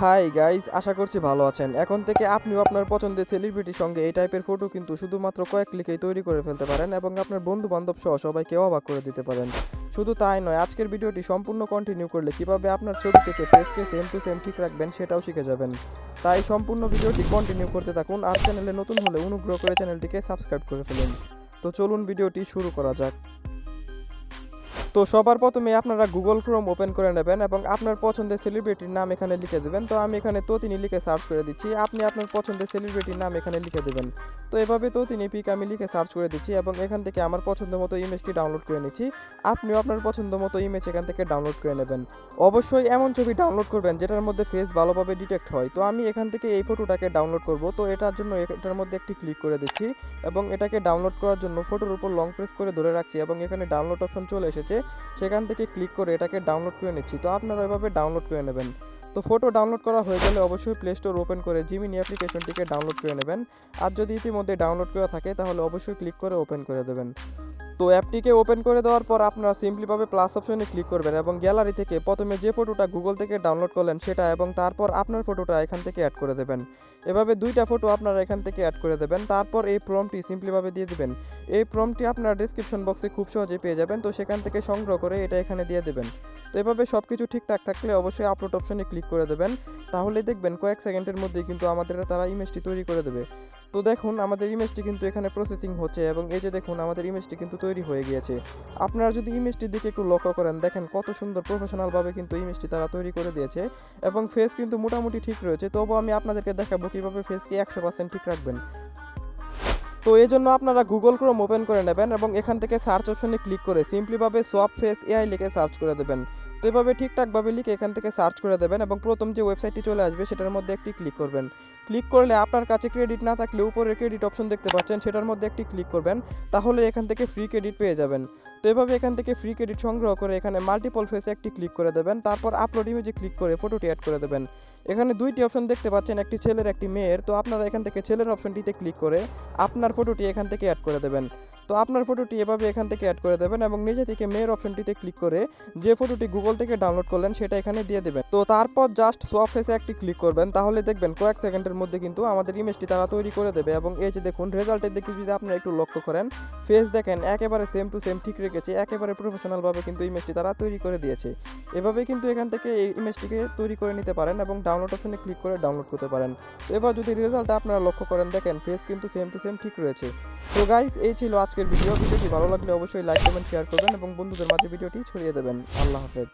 Hi guys আশা করছি ভালো আছেন। এখন থেকে আপনিও আপনার পছন্দের সেলিব্রিটির সঙ্গে এই টাইপের ফটো কিন্তু শুধুমাত্র কয়েক ক্লিকেই তৈরি করে ফেলতে পারেন এবং আপনার বন্ধু বান্ধব সহ সবাইকে অবাক করে দিতে পারেন। শুধু তাই নয়, আজকের ভিডিওটি সম্পূর্ণ কন্টিনিউ করলে কীভাবে আপনার ছবি থেকে ফেসকে সেম টু সেম ঠিক রাখবেন সেটাও শিখে যাবেন। তাই সম্পূর্ণ ভিডিওটি কন্টিনিউ করতে থাকুন আর চ্যানেলে নতুন হলে অনুগ্রহ করে চ্যানেলটিকে সাবস্ক্রাইব করে ফেলুন। তো চলুন ভিডিওটি শুরু করা যাক। তো সবার প্রথমে আপনারা গুগল ক্রোম ওপেন করে নেবেন এবং আপনার পছন্দের সেলিব্রিটির নাম এখানে লিখে দেবেন। তো আমি এখানে তো তিনি লিখে সার্চ করে দিচ্ছি। আপনি আপনার পছন্দের সেলিব্রিটির নাম এখানে লিখে দেবেন। তো এভাবে তো তিনি পিক আমি লিখে সার্চ করে দিচ্ছি এবং এখান থেকে আমার পছন্দ মতো ইমেজটি ডাউনলোড করে নিচ্ছি। আপনিও আপনার পছন্দ মতো ইমেজ এখান থেকে ডাউনলোড করে নেবেন। অবশ্যই এমন ছবি ডাউনলোড করবেন যেটার মধ্যে ফেস ভালোভাবে ডিটেক্ট হয়। তো আমি এখান থেকে এই ফটোটাকে ডাউনলোড করব। তো এটার জন্য এটার মধ্যে একটি ক্লিক করে দিচ্ছি এবং এটাকে ডাউনলোড করার জন্য ফটোর উপর লং প্রেস করে ধরে রাখছি এবং এখানে ডাউনলোড অপশন চলে এসেছে। সেখান থেকে ক্লিক করে এটাকে ডাউনলোড করে নিচ্ছি। তো আপনারা এভাবে ডাউনলোড করে নেবেন। তো ফটো ডাউনলোড করা হয়ে গেলে অবশ্যই প্লে স্টোর ওপেন করে জিমিনি অ্যাপ্লিকেশনটিকে ডাউনলোড করে নেবেন। আর যদি ইতিমধ্যে ডাউনলোড করা থাকে, তাহলে অবশ্যই ক্লিক করে ওপেন করে দেবেন। তো অ্যাপটিকে ওপেন করে দেওয়ার পর আপনারা সিম্পলিভাবে প্লাস অপশনে ক্লিক করবেন এবং গ্যালারি থেকে প্রথমে যে ফটোটা গুগল থেকে ডাউনলোড করলেন সেটা এবং তারপর আপনার ফটোটা এখান থেকে অ্যাড করে দেবেন। এভাবে দুইটা ফটো আপনারা এখান থেকে অ্যাড করে দেবেন, তারপর এই প্রমটি সিম্পলিভাবে দিয়ে দেবেন। এই প্রমটি আপনার ডিসক্রিপশন বক্সে খুব সহজে পেয়ে যাবেন, তো সেখান থেকে সংগ্রহ করে এটা এখানে দিয়ে দেবেন। তো এভাবে সব কিছু ঠিকঠাক থাকলে অবশ্যই আপলোড অপশনে ক্লিক করে দেবেন। তাহলে দেখবেন কয়েক সেকেন্ডের মধ্যেই কিন্তু আমাদের তারা ইমেজটি তৈরি করে দেবে। তো দেখুন, আমাদের ইমেজটি কিন্তু এখানে প্রসেসিং হচ্ছে এবং এই যে দেখুন, আমাদের ইমেজটি কিন্তু তৈরি হয়ে গিয়েছে। আপনারা যদি ইমেজটির দিকে একটু লক্ষ্য করেন, দেখেন কত সুন্দর প্রফেশনালভাবে কিন্তু ইমেজটি তারা তৈরি করে দিয়েছে এবং ফেস কিন্তু মোটামুটি ঠিক রয়েছে। তবুও আমি আপনাদেরকে দেখাবো কীভাবে ফেসকে একশো পার্সেন্ট ঠিক রাখবেন। তো এই জন্য আপনারা গুগল ক্রোম ওপেন করে নেবেন এবং এখান থেকে সার্চ অপশনে ক্লিক করে সিম্পলিভাবে সোয়াপ ফেস এআই লিখে সার্চ করে দেবেন। তো এভাবে ঠিকঠাকভাবে লিখে এখান থেকে সার্চ করে দেবেন এবং প্রথম যে ওয়েবসাইটটি চলে আসবে সেটার মধ্যে একটি ক্লিক করবেন। ক্লিক করলে আপনার কাছে ক্রেডিট না থাকলে উপরে ক্রেডিট অপশন দেখতে পাচ্ছেন, সেটার মধ্যে একটি ক্লিক করবেন, তাহলে এখান থেকে ফ্রি ক্রেডিট পেয়ে যাবেন। তো এভাবে এখান থেকে ফ্রি ক্রেডিট সংগ্রহ করে এখানে মাল্টিপল ফেসে একটি ক্লিক করে দেবেন, তারপর আপলোড ইমেজে ক্লিক করে ফটোটি অ্যাড করে দেবেন। এখানে দুইটি অপশন দেখতে পাচ্ছেন, একটি ছেলের, একটি মেয়ের। তো আপনারা এখান থেকে ছেলের অপশনটিতে ক্লিক করে আপনার ফটোটি এখান থেকে অ্যাড করে দেবেন। তো আপনার ফটোটি এভাবে এখান থেকে অ্যাড করে দেবেন এবং নিজে থেকে মেয়ের অপশনটিতে ক্লিক করে যে ফটোটি গুগল থেকে ডাউনলোড করলেন সেটা এখানে দিয়ে দেবেন। তো তারপর জাস্ট সোয়াপ ফেসে একটি ক্লিক করবেন। তাহলে দেখবেন কয়েক সেকেন্ডের মধ্যে কিন্তু আমাদের ইমেজটি তারা তৈরি করে দেবে এবং এই যে দেখুন রেজাল্টের দিকে যদি আপনারা একটু লক্ষ্য করেন ফেস দেখেন একেবারে সেম টু সেম ঠিক রেখেছে, একেবারে প্রফেশনালভাবে কিন্তু ইমেজটি তারা তৈরি করে দিয়েছে। এভাবে কিন্তু এখান থেকে এই ইমেজটিকে তৈরি করে নিতে পারেন এবং ডাউনলোড অপশনে ক্লিক করে ডাউনলোড করতে পারেন। এবার যদি রেজাল্টটা আপনারা লক্ষ্য করেন, দেখেন ফেস কিন্তু সেম টু সেম ঠিক রয়েছে। তো গাইস এই ছিল আজকের ভিডিও, ভিডিওটি ভালো লাগলে অবশ্যই লাইক কমেন্ট শেয়ার করবেন এবং বন্ধুদের মাঝে ভিডিওটি ছড়িয়ে দেবেন। আল্লাহ হাফেজ।